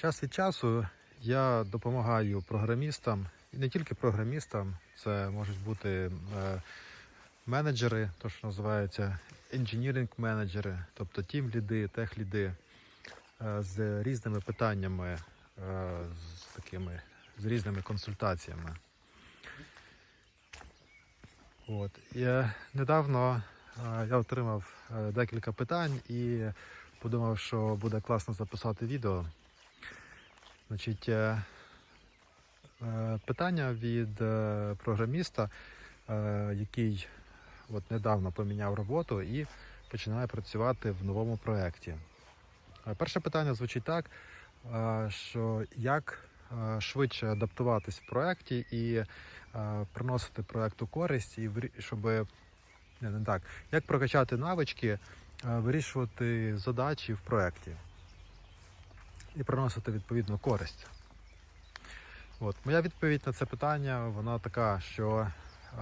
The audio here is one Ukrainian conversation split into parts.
Час від часу я допомагаю програмістам, і не тільки програмістам, це можуть бути е, менеджери, то що називається engineering менеджери, тобто тім ліди, тех ліди з різними питаннями, е, з такими з різними консультаціями. От. Е, недавно е, я отримав е, декілька питань і подумав, що буде класно записати відео. Значить, е, е, питання від е, програміста, який от недавно поміняв роботу і починає працювати в новому проєкті. Перше питання звучить так, що як швидше адаптуватись в проєкті і приносити проєкту користь, і щоб не, не так, як прокачати навички, вирішувати задачі в проєкті і приносити відповідну користь. От. Моя відповідь на це питання вона така, що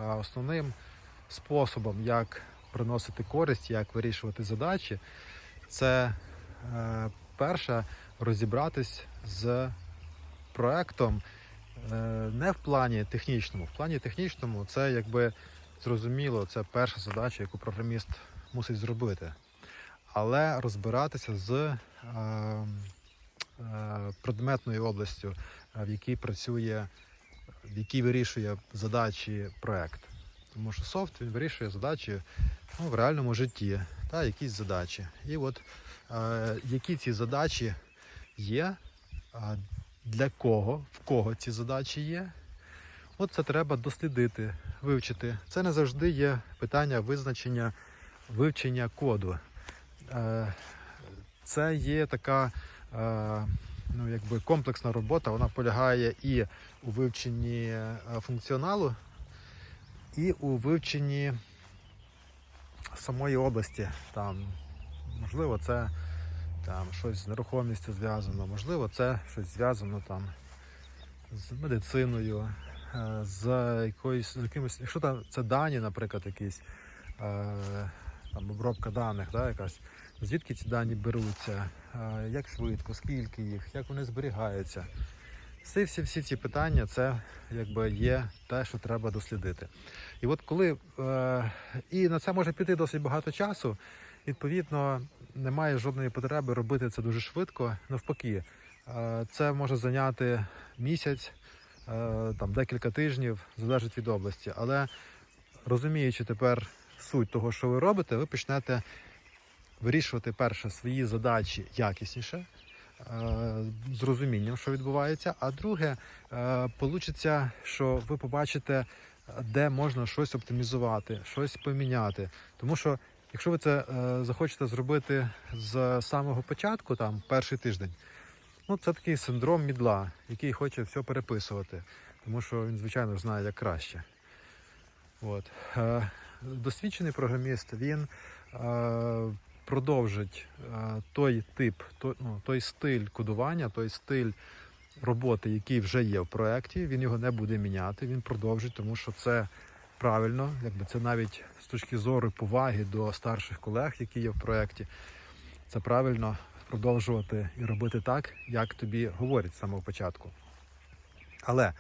е, основним способом, як приносити користь, як вирішувати задачі, це е, перше розібратись з проектом е, не в плані технічному. В плані технічному це якби зрозуміло, це перша задача, яку програміст мусить зробити. Але розбиратися з предметною областю, е, в якій працює, в якій вирішує задачі проект. Тому що софт він вирішує задачі ну, в реальному житті, та якісь задачі. І от е, які ці задачі є, для кого, в кого ці задачі є. От це треба дослідити, вивчити. Це не завжди є питання визначення вивчення коду. Е, Це є така е, ну, якби комплексна робота, вона полягає і у вивченні е, функціоналу, і у вивченні самої області. Там, можливо, це там, щось з нерухомістю зв'язано, можливо, це щось зв'язано там, з медициною, е, з якоюсь, з якимось, якщо там це дані, наприклад, якісь е, там, обробка даних, да, якась, звідки ці дані беруться, як швидко, скільки їх, як вони зберігаються. Всі, всі, всі ці питання це якби є те, що треба дослідити. І от коли е, і на це може піти досить багато часу, відповідно, немає жодної потреби робити це дуже швидко. Навпаки, е, це може зайняти місяць, е, там декілька тижнів, залежить від області. Але розуміючи тепер суть того, що ви робите, ви почнете вирішувати перше свої задачі якісніше. е, З розумінням, що відбувається, а друге, е, получиться, що ви побачите, де можна щось оптимізувати, щось поміняти. Тому що, якщо ви це е, захочете зробити з самого початку, там перший тиждень, ну це такий синдром мідла, який хоче все переписувати, тому що він, звичайно, знає як краще. От. Досвідчений програміст він продовжить е, той тип, той, ну, той стиль кодування, той стиль роботи, який вже є в проєкті, він його не буде міняти, він продовжить, тому що це правильно, якби це навіть з точки зору поваги до старших колег, які є в проєкті, це правильно продовжувати і робити так, як тобі говорять з самого початку. Але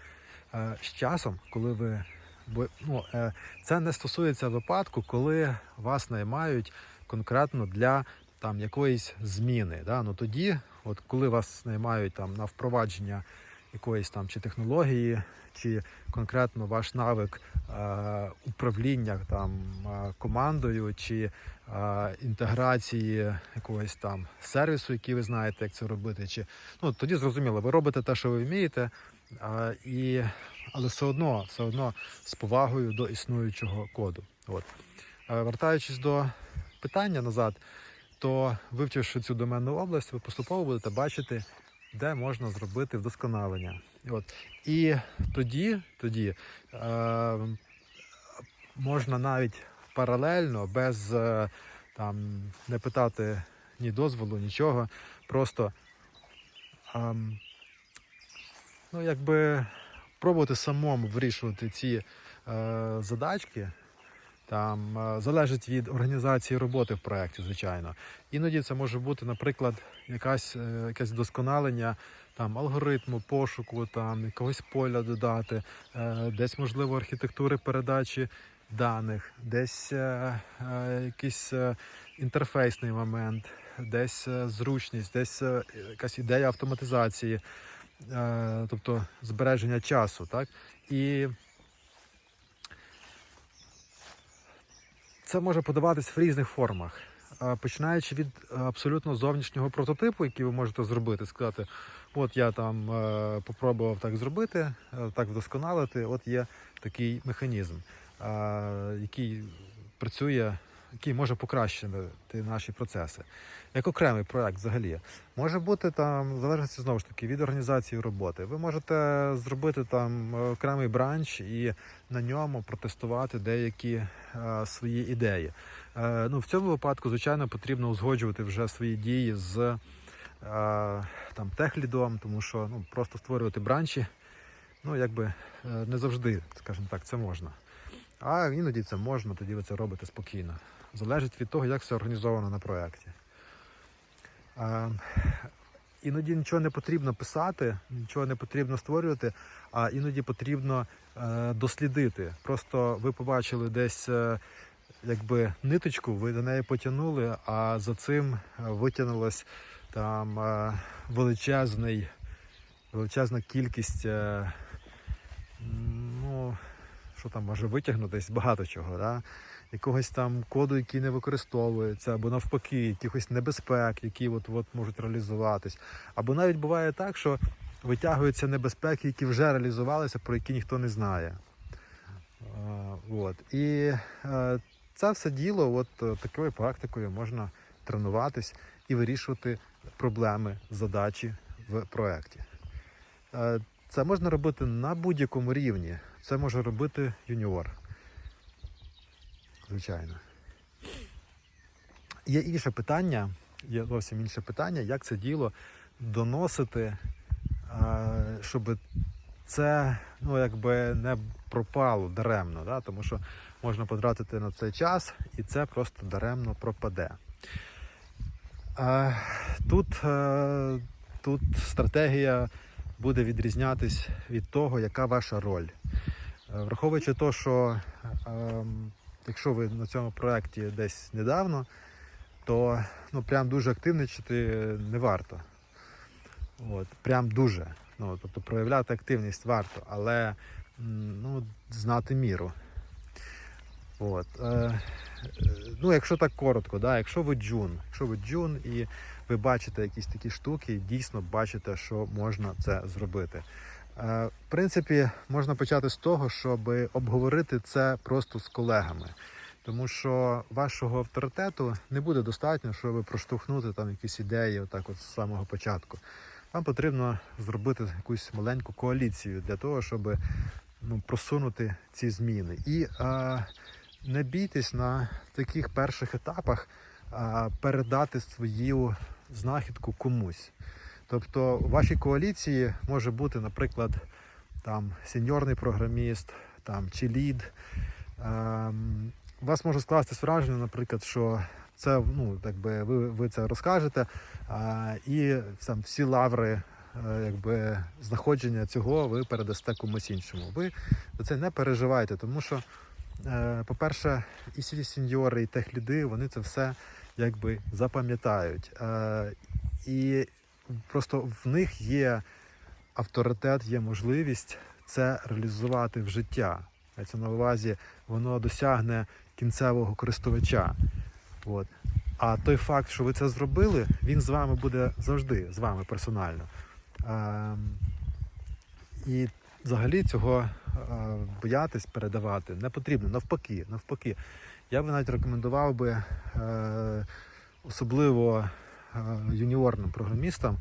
е, з часом, коли ви бо ну, е, це не стосується випадку, коли вас наймають конкретно для там якоїсь зміни. Да? Ну тоді, от коли вас наймають там на впровадження якоїсь там чи технології, чи конкретно ваш навик е, управління там е, командою, чи е, інтеграції якогось там сервісу, який ви знаєте, як це робити, чи ну тоді зрозуміло, ви робите те, що ви вмієте, е, і але все одно, все одно з повагою до існуючого коду. От. Е, Вертаючись до питання назад, то вивчивши цю доменну область, ви поступово будете бачити, де можна зробити вдосконалення. От. І тоді, тоді е, можна навіть паралельно, без е, там, не питати ні дозволу, нічого, просто ем, ну, якби пробувати самому вирішувати ці е, задачки, Там е, залежить від організації роботи в проєкті, звичайно. Іноді це може бути, наприклад, якась, е, якесь вдосконалення там, алгоритму пошуку, там, якогось поля додати, е, десь, можливо, архітектури передачі даних, десь якийсь інтерфейсний момент, десь зручність, десь якась ідея автоматизації, тобто збереження часу. Так? І це може подаватись в різних формах. Починаючи від е, абсолютно зовнішнього прототипу, який ви можете зробити, сказати, от я там е, попробував так зробити, е, так вдосконалити, от є такий механізм, який працює, який може покращити наші процеси. Як окремий проект взагалі. Може бути там, в залежності знову ж таки від організації роботи. Ви можете зробити там окремий бранч і на ньому протестувати деякі е, свої ідеї. Е, ну, в цьому випадку, звичайно, потрібно узгоджувати вже свої дії з е, там, техлідом, тому що ну, просто створювати бранчі, ну, якби е, не завжди, скажімо так, це можна. А іноді це можна, тоді ви це робите спокійно. Залежить від того, як все організовано на проєкті. Іноді нічого не потрібно писати, нічого не потрібно створювати, а іноді потрібно е, дослідити. Просто ви побачили десь е, якби ниточку, ви до неї потягнули, а за цим е, витягнулась там величезний, величезна кількість. Ну, що там може витягнутись, багато чого. Да? Якогось там коду, який не використовується, або навпаки, якихось небезпек, які от, от можуть реалізуватись. Або навіть буває так, що витягуються небезпеки, які вже реалізувалися, про які ніхто не знає. От. І е, це все діло, от е, такою практикою можна тренуватись і вирішувати проблеми, задачі в проєкті. Е, Це можна робити на будь-якому рівні. Це може робити юніор. Звичайно. Є інше питання, є зовсім інше питання, як це діло доносити, е, щоб це ну, якби не пропало даремно, да? тому що можна потратити на це час і це просто даремно пропаде. Е, Тут, е, тут стратегія буде відрізнятись від того, яка ваша роль. Враховуючи те, що ем, якщо ви на цьому проєкті десь недавно, то ну, прям дуже активничати не варто. От, прям дуже. Ну, тобто проявляти активність варто, але ну, знати міру. От, е, ну, якщо так коротко, да, якщо ви джун, якщо ви джун і ви бачите якісь такі штуки, дійсно бачите, що можна це зробити. Е, В принципі, можна почати з того, щоб обговорити це просто з колегами. Тому що вашого авторитету не буде достатньо, щоб проштовхнути там якісь ідеї отак от з самого початку. Вам потрібно зробити якусь маленьку коаліцію для того, щоб ну, просунути ці зміни. І е, не бійтесь на таких перших етапах е, передати свою знахідку комусь. Тобто в вашій коаліції може бути, наприклад, там сеньорний програміст, там чи лід. Ем, у вас може скластись враження, наприклад, що це ну, якби ви, ви це розкажете, а, і там всі лаври е, якби, знаходження цього ви передасте комусь іншому. Ви за це не переживайте, тому що, е, по-перше, і всі сеньори, і техліди, вони це все якби запам'ятають. Е, і просто в них є авторитет, є можливість це реалізувати в життя. Мається на увазі, воно досягне кінцевого користувача. От. А той факт, що ви це зробили, він з вами буде завжди, з вами персонально. Ем, і взагалі цього е, боятись передавати не потрібно. Навпаки, навпаки. Я би навіть рекомендував би е, особливо е, юніорним програмістам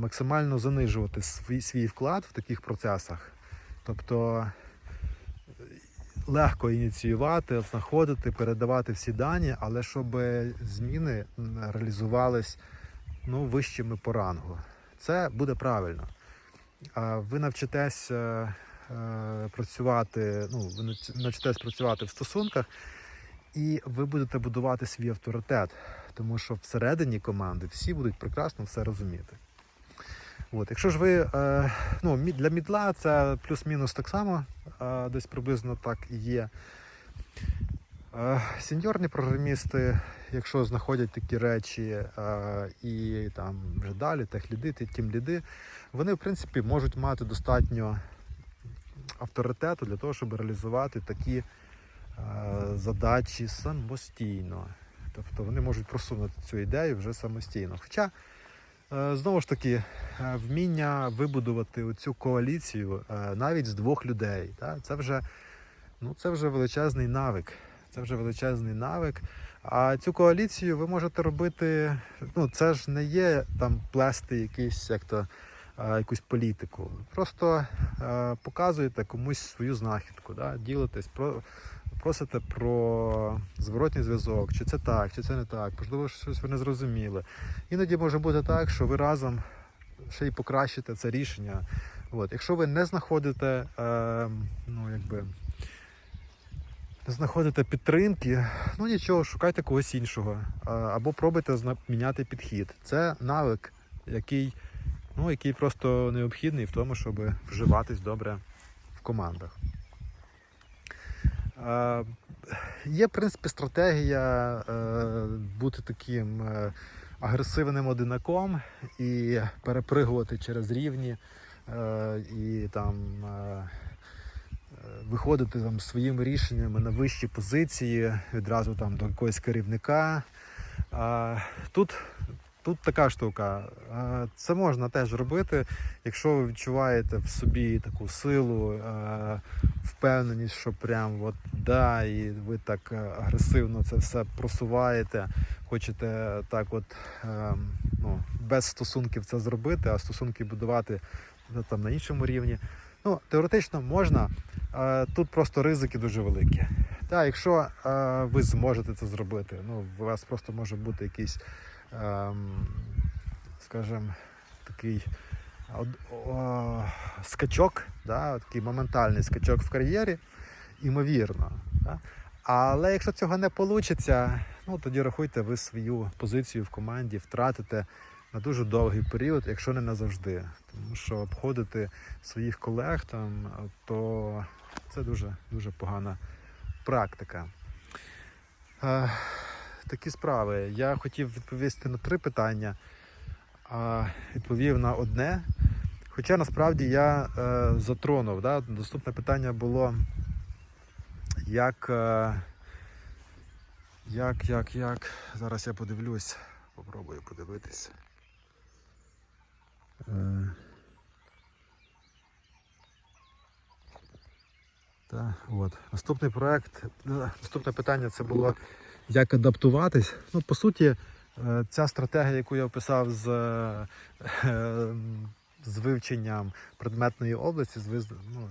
максимально занижувати свій, свій вклад в таких процесах. Тобто е, легко ініціювати, знаходити, передавати всі дані, але щоб зміни реалізувались ну, вищими по рангу. Це буде правильно. Ви навчитесь е, е, працювати, ну, ви навчитесь працювати в стосунках, І ви будете будувати свій авторитет, тому що всередині команди всі будуть прекрасно все розуміти. От, якщо ж ви е, ну, для мідла це плюс-мінус так само, е, десь приблизно так і є. Е, Сеньорні програмісти, якщо знаходять такі речі е, і там вже далі, техліди, тімліди, вони в принципі можуть мати достатньо авторитету для того, щоб реалізувати такі задачі самостійно. Тобто вони можуть просунути цю ідею вже самостійно. Хоча, е, знову ж таки, е, вміння вибудувати цю коаліцію е, навіть з двох людей, це, вже, ну, це вже величезний навик. Це вже величезний навик. А цю коаліцію ви можете робити. Ну, це ж не є там плести якийсь як то, е, якусь політику. Просто показуєте комусь свою знахідку, да? ділитесь, про, просите про зворотній зв'язок, чи це так, чи це не так, можливо, щось ви не зрозуміли. Іноді може бути так, що ви разом ще й покращите це рішення. От. Якщо ви не знаходите, е, ну, якби, знаходите підтримки, ну нічого, шукайте когось іншого. Або пробуйте міняти підхід. Це навик, який, ну, який просто необхідний в тому, щоб вживатись добре в командах. Е, Є, в принципі, стратегія е, бути таким е, агресивним одинаком і перепригувати через рівні е, і там е, е, виходити там своїми рішеннями на вищі позиції, відразу там до якогось керівника. А, тут, тут така штука. Це можна теж робити, якщо ви відчуваєте в собі таку силу, е, впевненість, що прям от да, і ви так е, агресивно це все просуваєте, хочете так от ем, ну, без стосунків це зробити, а стосунки будувати там на іншому рівні. Ну, теоретично можна, е, тут просто ризики дуже великі. Так, якщо е, ви зможете це зробити, ну, у вас просто може бути якийсь, скажімо, такий од- о, скачок, да, такий моментальний скачок в кар'єрі, імовірно. Да? Але якщо цього не вийде, ну, тоді рахуйте, ви свою позицію в команді втратите на дуже довгий період, якщо не назавжди. Тому що обходити своїх колег там, то це дуже, дуже погана практика. Такі справи. Я хотів відповісти на три питання, а відповів на одне. Хоча насправді я е, затронув. Да? Наступне питання було, як, е, як, як, як. Зараз я подивлюсь, попробую подивитись. Е, Та, от. Наступний проект, е, наступне питання це було як адаптуватись. Ну, по суті, е, ця стратегія, яку я описав з, е, з вивченням предметної області, ну,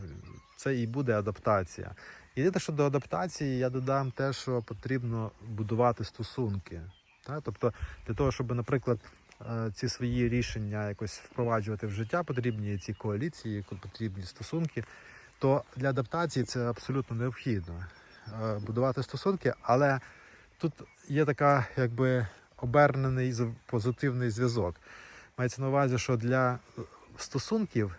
це і буде адаптація. Єдине, що до адаптації я додам те, що потрібно будувати стосунки. Та? Тобто для того, щоб, наприклад, е, ці свої рішення якось впроваджувати в життя, потрібні ці коаліції, потрібні стосунки то для адаптації це абсолютно необхідно будувати стосунки, але тут є така, якби обернений позитивний зв'язок. Мається на увазі, що для стосунків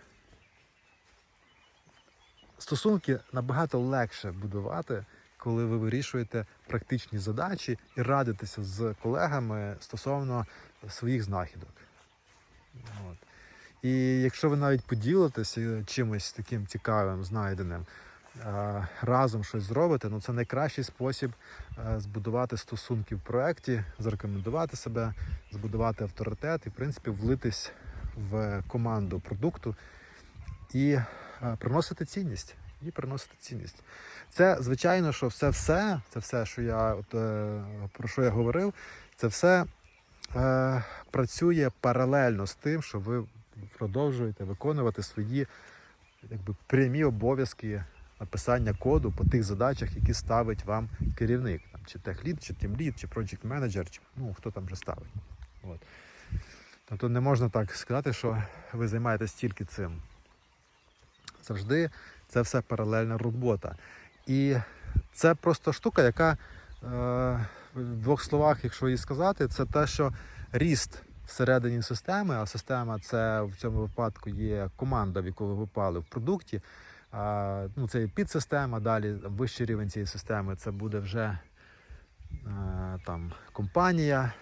стосунки набагато легше будувати, коли ви вирішуєте практичні задачі і радитеся з колегами стосовно своїх знахідок. От. І якщо ви навіть поділитеся чимось таким цікавим, знайденим, разом щось зробите, ну це найкращий спосіб е, збудувати стосунки в проєкті, зарекомендувати себе, збудувати авторитет і, в принципі, влитись в команду продукту і е, приносити цінність. І приносити цінність. Це, звичайно, що все, все, це все, що я от, е, про що я говорив, це все е, працює паралельно з тим, що ви продовжуєте виконувати свої якби, прямі обов'язки написання коду по тих задачах, які ставить вам керівник. Там, чи техлід, чи тімлід, чи project менеджер, чи ну, хто там вже ставить. От. Тобто не можна так сказати, що ви займаєтесь тільки цим. Завжди це все паралельна робота. І це просто штука, яка в двох словах, якщо її сказати, це те, що ріст всередині системи, а система це в цьому випадку є команда, в яку ви випали в продукті. Ну, це підсистема, далі вищий рівень цієї системи це буде вже е, там, компанія,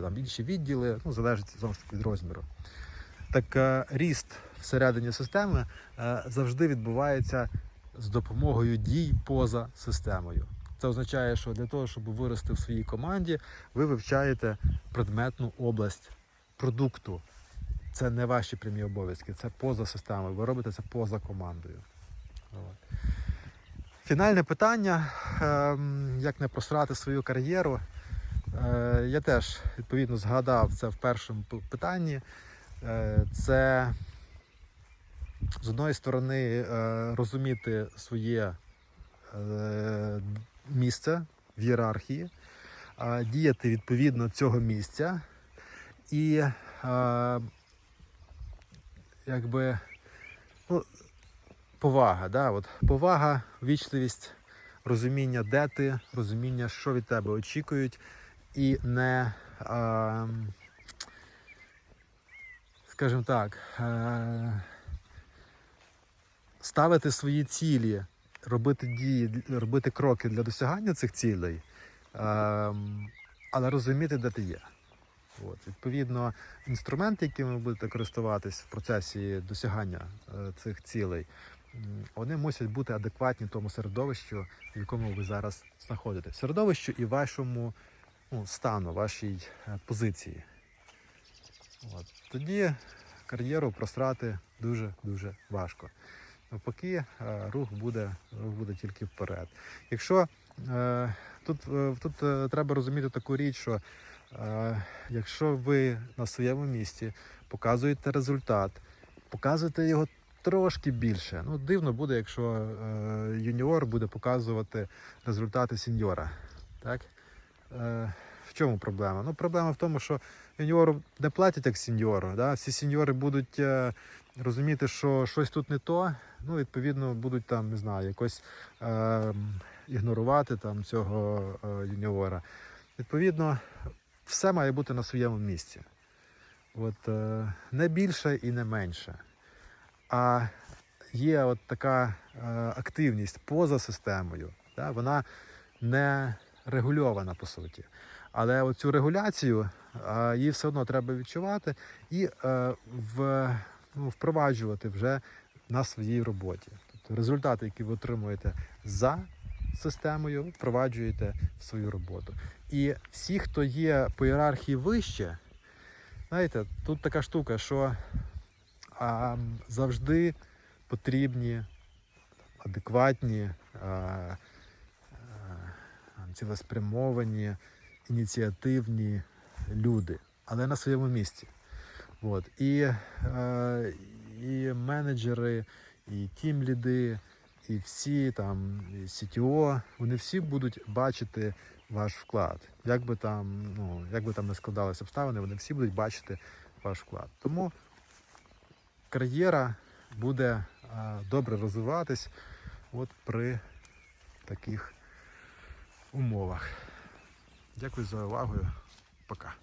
там, інші відділи, ну, залежить знову ж таки від розміру. Так е, ріст всередині системи е, завжди відбувається з допомогою дій поза системою. Це означає, що для того, щоб вирости в своїй команді, ви вивчаєте предметну область продукту. Це не ваші прямі обов'язки, це поза системою. Ви робите це поза командою. Фінальне питання: ем, як не просрати свою кар'єру. Е, Я теж відповідно згадав це в першому питанні. Е, Це з одної сторони е, розуміти своє місце в ієрархії, діяти відповідно цього місця і якби ну, повага. Да? От, повага, вічливість, розуміння, де ти, розуміння, що від тебе очікують, і не, е, скажімо так, е, ставити свої цілі, робити дії, робити кроки для досягання цих цілей, ем, але розуміти, де ти є. От, відповідно, інструменти, якими ви будете користуватись в процесі досягання е, цих цілей, вони мусять бути адекватні тому середовищу, в якому ви зараз знаходитесь. Середовищу і вашому ну, стану, вашій е, позиції. От. Тоді кар'єру просрати дуже-дуже важко. Навпаки, е, рух буде, рух буде тільки вперед. Якщо тут, тут треба розуміти таку річ, що якщо ви на своєму місці показуєте результат, показуєте його трошки більше. Ну, дивно буде, якщо е, юніор буде показувати результати сеньора. Так? Е, в чому проблема? Ну, проблема в тому, що юніору не платять як сеньору. Да? Всі сеньори будуть е, розуміти, що щось тут не то, ну, відповідно, будуть там, не знаю, якось е, ігнорувати там, цього е, юніора. Відповідно, все має бути на своєму місці. От, е, не більше і не менше. А є от така е, активність поза системою, да? вона не регульована по суті. Але оцю регуляцію е, її все одно треба відчувати і в, ну, впроваджувати вже на своїй роботі. Тобто результати, які ви отримуєте за системою, впроваджуєте в свою роботу. І всі, хто є по ієрархії вище, знаєте, тут така штука, що а, завжди потрібні адекватні, а, а, цілеспрямовані, ініціативні люди, але на своєму місці. От. І, е, і менеджери, і тімліди, і всі там, і CTO, вони всі будуть бачити ваш вклад. Як би там, ну, як би там не складалися обставини, вони всі будуть бачити ваш вклад. Тому кар'єра буде е, добре розвиватись от при таких умовах. Дякую за увагу. Пока.